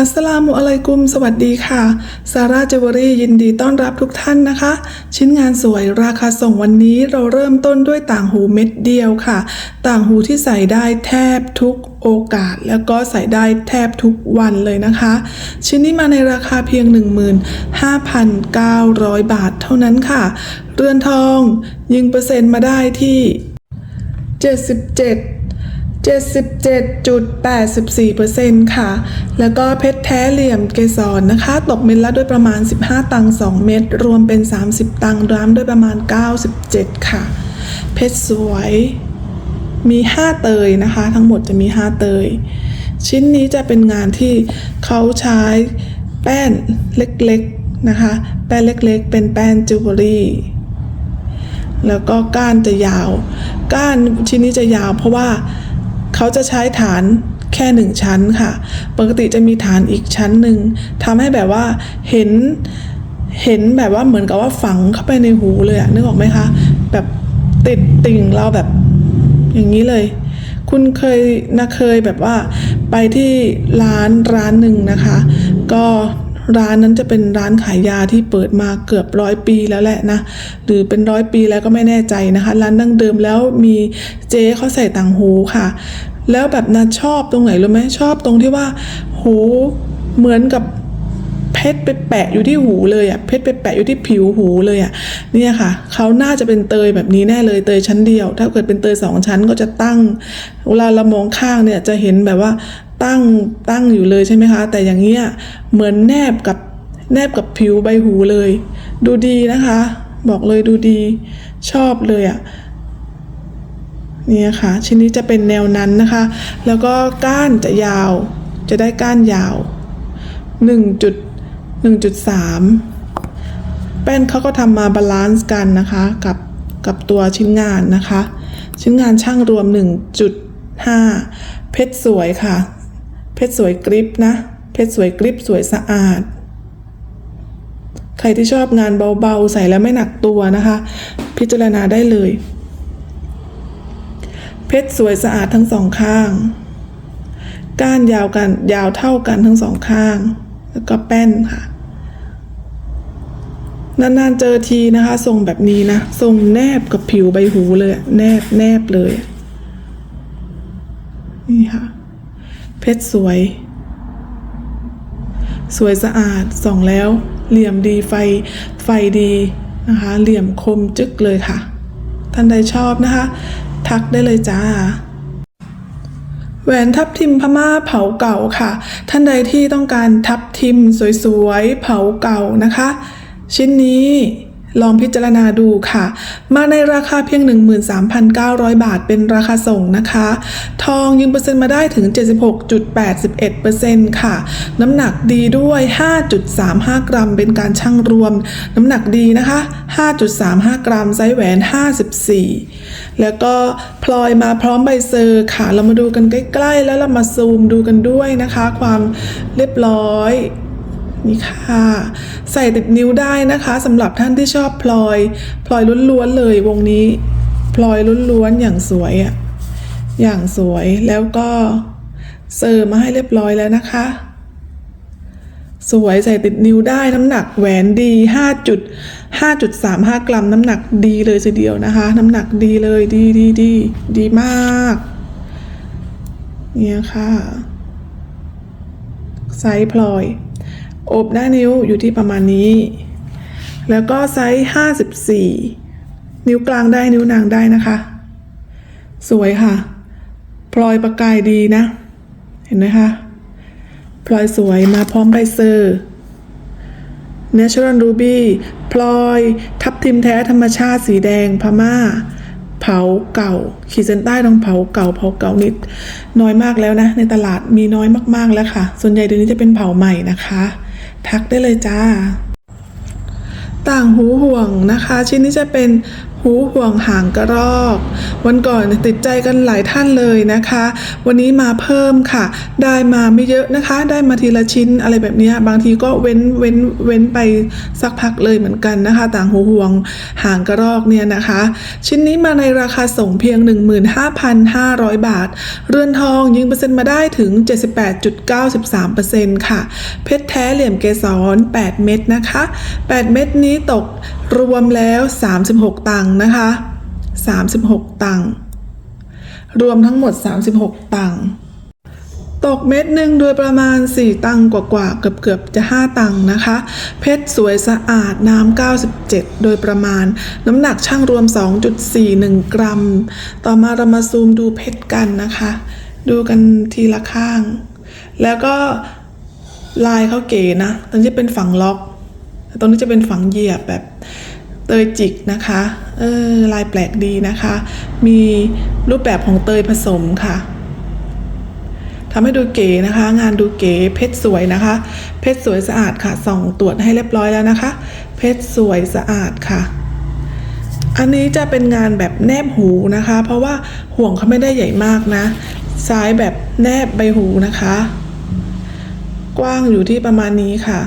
อัสสลามุอะลัยกุม สวัสดีค่ะ ซาร่าเจวเวอรี่ยินดีต้อนรับทุกท่านนะคะ ชิ้นงานสวยราคาส่งวันนี้เราเริ่มต้นด้วยต่างหูเม็ดเดียวค่ะ ต่างหูที่ใส่ได้แทบทุกโอกาส แล้วก็ใส่ได้แทบทุกวันเลยนะคะ ชิ้นนี้มาในราคาเพียง 15,900 บาทเท่านั้นค่ะ เรือนทองยิงเปอร์เซ็นต์มาได้ที่ 77 77.84%ค่ะ แล้วก็เพชรแท้เหลี่ยมเกสรนะคะ ตกเม็ดละด้วยประมาณ 15 ตังค์2เม็ดรวมเป็น 30 ตังค์รามด้วยประมาณ 97 ค่ะ เพชรสวยมี 5 เตยนะคะ ทั้งหมดจะมี 5 เตย ชิ้นนี้จะเป็นงานที่เขาใช้แป้นเล็กๆนะคะ แป้นเล็กๆ เป็นแป้นจิวเวลรี่แล้วก็ก้านจะยาว ก้านชิ้นนี้จะยาวเพราะว่า เขาจะใช้ฐานแค่หนึ่งชั้นค่ะ ปกติจะมีฐานอีกชั้นหนึ่งทำให้แบบว่าเห็นเห็นแบบว่าเหมือนกับว่าฝังเข้าไปในหูเลยอะนึกออกไหมคะ แบบติดติ่งเราแบบอย่างนี้เลย คุณเคยนะเคยแบบว่าไปที่ร้านร้านหนึ่งนะคะ ก็ร้านนั้นจะเป็นร้านขายยาที่เปิดมาเกือบร้อยปีแล้วแหละนะ หรือเป็นร้อยปีแล้วก็ไม่แน่ใจนะคะ ร้านดั้งเดิมแล้วมีเจ๊เขาใส่ต่างหูค่ะ แล้วแบบนาชอบตรงไหนรู้ไหมชอบตรงที่ว่าหูเหมือนกับเพชรไปแปะอยู่ที่หูเลยอะเพชรไปแปะอยู่ที่ผิวหูเลยอะเนี่ยค่ะเขาน่าจะเป็นเตยแบบนี้แน่เลยเตยชั้นเดียว ถ้าเกิดเป็นเตยสองชั้นก็จะตั้งเวลาเรามองข้างเนี่ยจะเห็นแบบว่าตั้งตั้งอยู่เลยใช่ไหมคะ แต่อย่างเงี้ยเหมือนแนบกับแนบกับผิวใบหูเลย ดูดีนะคะ บอกเลยดูดีชอบเลยอะเนี่ค่ะชิ้นนี้จะเป็นแนวนั้นนะคะ แล้วก็ก้านจะยาว จะได้ก้านยาว 1.1.3 แป้นเขาก็ทำมาบาลานซ์กันนะคะกับกับตัวชิ้นงานนะคะ ชิ้นงานช่างรวม 1.5 เพชรสวยค่ะ เพชรสวยกริปนะ เพชรสวยกริปสวยสะอาดใครที่ชอบงานเบาๆ ใส่แล้วไม่หนักตัวนะคะ พิจารณาได้เลย เพชรสวยสะอาดทั้งสองข้าง ก้านยาวกันยาวเท่ากันทั้งสองข้าง แล้วก็แป้นค่ะ นานๆเจอทีนะคะ ทรงแบบนี้นะ ทรงแนบกับผิวใบหูเลย แนบแนบเลย นี่ค่ะ เพชรสวย สวยสะอาดส่องแล้ว เหลี่ยมดีไฟ ไฟดีนะคะ เหลี่ยมคมจึ๊กเลยค่ะ ท่านใดชอบนะคะ ทักได้เลยจ้าแหวนทับทิมพม่าเผาเก่าค่ะ ท่านใดที่ต้องการทับทิมสวยๆ เผาเก่านะคะ ชิ้นนี้ ลองพิจารณาดูค่ะ มาในราคาเพียง 13,900 บาทเป็นราคาส่งนะคะ ทองยืมเปอร์เซ็นต์มาได้ถึง 76.81%ค่ะ น้ำหนักดีด้วย 5.35 กรัม เป็นการชั่งรวม น้ำหนักดีนะคะ 5.35 กรัมไซส์แหวน 54 แล้วก็พลอยมาพร้อมใบเซอร์ค่ะ เรามาดูกันใกล้ ๆ แล้วเรามาซูมดูกันด้วยนะคะ ความเรียบร้อย นี่ค่ะ ใส่ติดนิ้วได้นะคะสำหรับท่านที่ชอบพลอยพลอยล้วนๆเลยวงนี้ พลอยล้วนๆอย่างสวยอะอย่างสวยแล้วก็เสิร์มาให้เรียบร้อยแล้วนะคะ สวยใส่ติดนิ้วได้น้ำหนักแหวนดี5จุด5.35 กรัม น้ำหนักดีเลยทีเดียวนะคะ น้ำหนักดีเลยดีดีดีดีมากเนี่ยค่ะไซส์พลอย อบหน้านิ้วอยู่ที่ประมาณนี้ แล้วก็ไซส์ 54 นิ้วกลางได้นิ้วนางได้นะคะ สวยค่ะ พลอยประกายดีนะ เห็นไหมคะ พลอยสวยมาพร้อมใบเซอร์ Natural Ruby พลอย ทับทิมแท้ธรรมชาติสีแดงพม่า เผาเก่า ขีดเส้นใต้ต้องเผาเก่าเผาเก่านิด น้อยมากแล้วนะ ในตลาดมีน้อยมากๆแล้วค่ะ ส่วนใหญ่เดี๋ยวนี้จะเป็นเผาใหม่นะคะ ทักได้เลยจ้า ต่างหูห่วงนะคะ ชิ้นนี้จะเป็น หูห่วงหางกระรอก วันก่อนติดใจกันหลายท่านเลยนะคะ วันนี้มาเพิ่มค่ะ ได้มาไม่เยอะนะคะ ได้มาทีละชิ้นอะไรแบบนี้บางทีก็เว้นเว้นเว้นไปสักพักเลยเหมือนกันนะคะ ต่างหูห่วงหางกระรอกเนี่ยนะคะ ชิ้นนี้มาในราคาส่งเพียง 15,500 บาท เรือนทองยิงเปอร์เซ็นต์มาได้ถึง 78.93%ค่ะ เพชรแท้เหลี่ยมเกสร8เม็ดนะคะ 8 เม็ดนี้ตกรวมแล้ว 36 ตังค์นะคะ 36 ตังค์รวมทั้งหมด 36 ตังค์ตกเม็ดหนึ่งโดยประมาณ 4 ตังค์กว่าๆเกือบเกือบๆจะ 5 ตังนะคะ เพชรสวยสะอาดน้ำ97 โดยประมาณ น้ำหนักช่างรวม 2.41 กรัม ต่อมาเรามาซูมดูเพชรกันนะคะ ดูกันทีละข้าง แล้วก็ลายเขาเก๋นะตรงนี้เป็นฝังล็อก ตรงนี้จะเป็นฝังเหยียบแบบ เตยจิกนะคะเออลายแปลกดีนะคะ มีรูปแบบของเตยผสมค่ะทำให้ดูเก๋นะคะ งานดูเก๋เพชรสวยนะคะ เพชรสวยสะอาดค่ะส่องตรวจให้เรียบร้อยแล้วนะคะ เพชรสวยสะอาดค่ะ อันนี้จะเป็นงานแบบแนบหูนะคะ เพราะว่าห่วงเขาไม่ได้ใหญ่มากนะซ้ายแบบแนบใบหูนะคะ กว้างอยู่ที่ประมาณนี้ค่ะ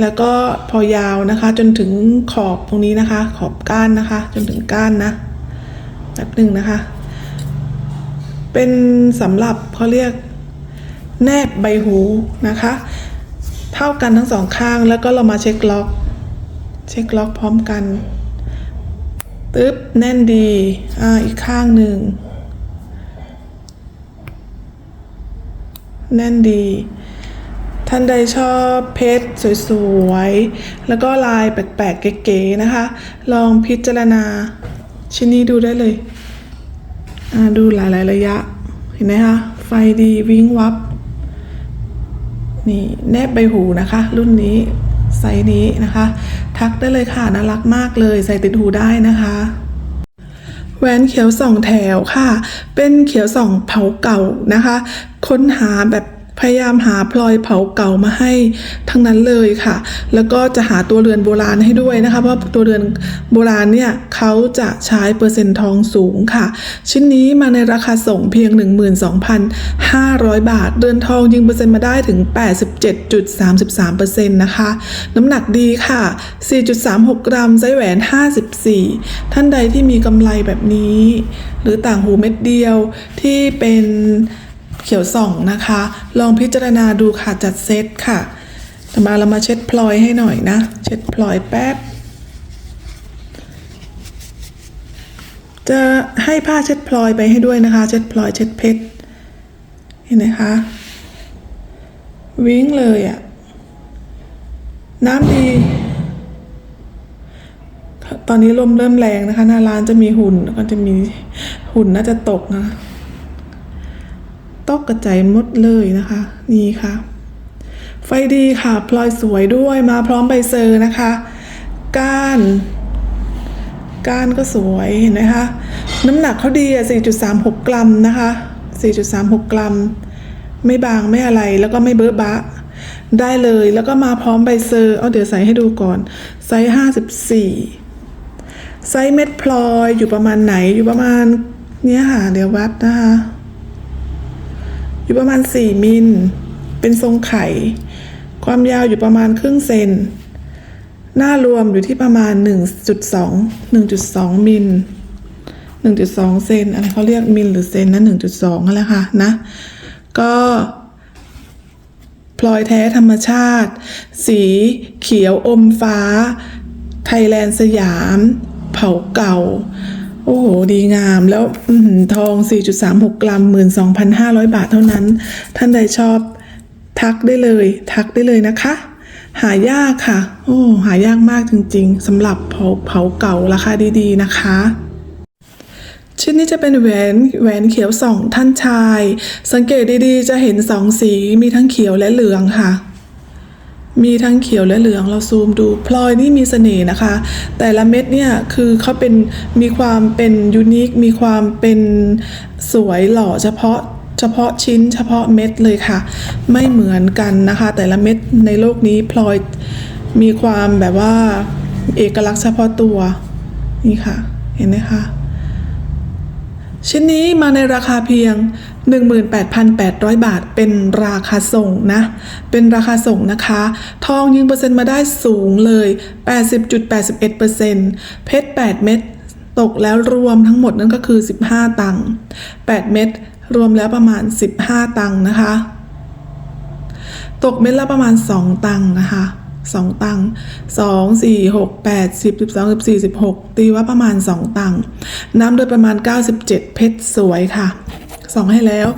แล้วก็พอยาวนะคะ จนถึงขอบตรงนี้นะคะ ขอบก้านนะคะ จนถึงก้านนะแบบหนึ่งนะคะ เป็นสำหรับเขาเรียกแนบใบหูนะคะ เท่ากันทั้งสองข้างแล้วก็เรามาเช็คล็อก เช็คล็อกพร้อมกันตึ๊บแน่นดีอ่าอีกข้างหนึ่งแน่นดี ท่านใดชอบเพชรสวยๆ แล้วก็ลายแปลกๆเก๋ๆนะคะ ลองพิจารณาชิ้นนี้ดูได้เลยดูหลายๆระยะ เห็นไหมคะ ไฟดีวิ้งวับ นี่แนบใบหูนะคะ รุ่นนี้ไซส์นี้นะคะ ทักได้เลยค่ะ น่ารักมากเลยใส่ติดหูได้นะคะแหวนเขียวสองแถวค่ะ เป็นเขียวสองเผาเก่านะคะ ค้นหาแบบ พยายามหาพลอยเผาเก่ามาให้ทั้งนั้นเลยค่ะ แล้วก็จะหาตัวเรือนโบราณให้ด้วยนะคะ เพราะตัวเรือนโบราณเนี่ยเขาจะใช้เปอร์เซ็นต์ทองสูงค่ะ ชิ้นนี้มาในราคาส่งเพียง 12,500 บาทเดือนทองยิงเปอร์เซ็นต์มาได้ถึง 87.33%นะคะ น้ำหนักดีค่ะ 4.36 กรัมไซส์แหวน 54 ท่านใดที่มีกำไรแบบนี้ หรือต่างหูเม็ดเดียวที่เป็น เขียวส่องนะคะ ลองพิจารณาดูค่ะจัดเซตค่ะต่อมาเรามาเช็ดพลอยให้หน่อยนะ เช็ดพลอยแป๊บ จะให้ผ้าเช็ดพลอยไปให้ด้วยนะคะ เช็ดพลอยเช็ดเพชร เห็นไหมคะ วิ่งเลยอะ่ะ น้ำดี ตอนนี้ลมเริ่มแรงนะคะ หน้าร้านจะมีหุ่นก็จะมีหุ่นน่าจะตกนะ ตกกระจายหมดเลยนะคะ นี่ค่ะ ไฟดีค่ะ พลอยสวยด้วยมาพร้อมใบเซอร์นะคะ ก้าน ก้านก็สวยเห็นไหมคะ น้ำหนักเขาดีอะ4.36 กรัมนะคะ 4.36 กรัม ไม่บางไม่อะไรแล้วก็ไม่เบอะบะ ได้เลยแล้วก็มาพร้อมใบเซอร์เอาเดี๋ยวใส่ให้ดูก่อนไซส์54ไซส์เม็ดพลอยอยู่ประมาณไหนอยู่ประมาณเนี้ยค่ะ เดี๋ยววัดนะคะ อยู่ประมาณ 4 มิล เป็นทรงไข่ ความยาวอยู่ประมาณครึ่งเซน หน้ารวมอยู่ที่ประมาณ 1.2 1.2 มิล 1.2 เซนอะไรเขาเรียกมิลหรือเซนนะ1.2นั่นแหละค่ะนะ ก็พลอยแท้ธรรมชาติ สีเขียวอมฟ้า ไทยแลนด์สยาม เผาเก่า โอ้โห ดีงามแล้วอทอง 4.36 กรัม 12,500 บาทเท่านั้น ท่านใดชอบทักได้เลย ทักได้เลยนะคะ หายากค่ะ โอ้ หายากมากจริงๆสำหรับเผาเผาเก่าราคาดีๆนะคะชิ้นนี้จะเป็นแหวนแหวนเขียวสองท่านชาย สังเกตดีๆ จะเห็นสองสีมีทั้งเขียวและเหลืองค่ะ มีทั้งเขียวและเหลืองเราซูมดูพลอยนี่มีเสน่ห์นะคะ แต่ละเม็ดเนี่ยคือเขาเป็นมีความเป็นยูนิคมีความเป็นสวยหล่อเฉพาะเฉพาะชิ้นเฉพาะเม็ดเลยค่ะ ไม่เหมือนกันนะคะ แต่ละเม็ดในโลกนี้พลอยมีความแบบว่าเอกลักษณ์เฉพาะตัวนี่ค่ะ เห็นไหมคะ ชิ้นนี้มาในราคาเพียง 18,800 บาทเป็นราคาส่งนะ เป็นราคาส่งนะคะ ทองยิงเปอร์เซ็นต์มาได้สูงเลย 80.81%เพชร 8 เม็ดตกแล้วรวมทั้งหมดนั่นก็คือ 15 ตังค์ 8 เม็ดรวมแล้วประมาณ 15 ตังค์นะคะ ตกเม็ดละประมาณ 2 ตังค์นะคะ 2ตังค์2 4 6 8 10 12 14 16ตีว่าประมาณ2ตังน้ำโดยประมาณ97เจ็ดเพชรสวยค่ะสองให้แล้ว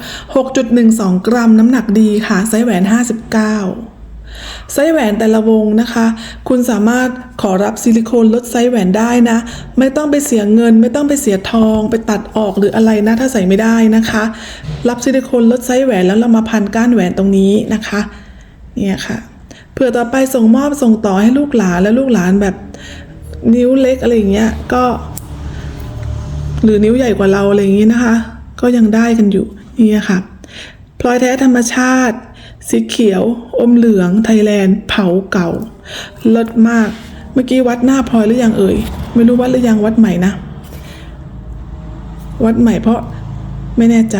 6.12 กรัมน้ำหนักดีค่ะ ไซส์แหวน 59 ไซส์แหวนแต่ละวงนะคะ คุณสามารถขอรับซิลิโคนลดไซส์แหวนได้นะ ไม่ต้องไปเสียเงิน ไม่ต้องไปเสียทอง ไปตัดออกหรืออะไรนะ ถ้าใส่ไม่ได้นะคะ รับซิลิโคนลดไซส์แหวนแล้วเรามาพันก้านแหวนตรงนี้นะคะ เนี่ยค่ะ เผื่อต่อไปส่งมอบส่งต่อให้ลูกหลานและลูกหลานแบบนิ้วเล็กอะไรอย่างเงี้ยก็ หรือนิ้วใหญ่กว่าเราอะไรอย่างงี้นะคะ ก็ยังได้กันอยู่นี่ค่ะพลอยแท้ธรรมชาติ สีเขียว อมเหลืองไทยแลนด์ เผาเก่าเลิศมาก เมื่อกี้วัดหน้าพลอยหรือยังเอ่ย ไม่รู้วัดหรือยังวัดใหม่นะ วัดใหม่เพราะไม่แน่ใจ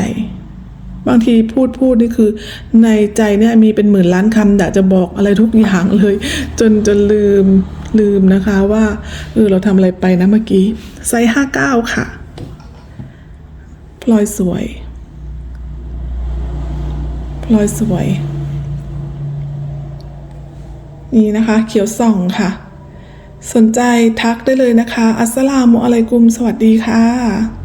บางทีพูดพูดนี่คือ ในใจเนี่ยมีเป็นหมื่นล้านคำอยากจะบอกอะไรทุกอย่างเลย จนจนลืมลืมนะคะว่าเออเราทำอะไรไปนะเมื่อกี้ไซส์ห้าเก้าค่ะพลอยสวยพลอยสวย นี่นะคะ เขียวส่องค่ะ สนใจทักได้เลยนะคะ อัสสลามุอะลัยกุม สวัสดีค่ะ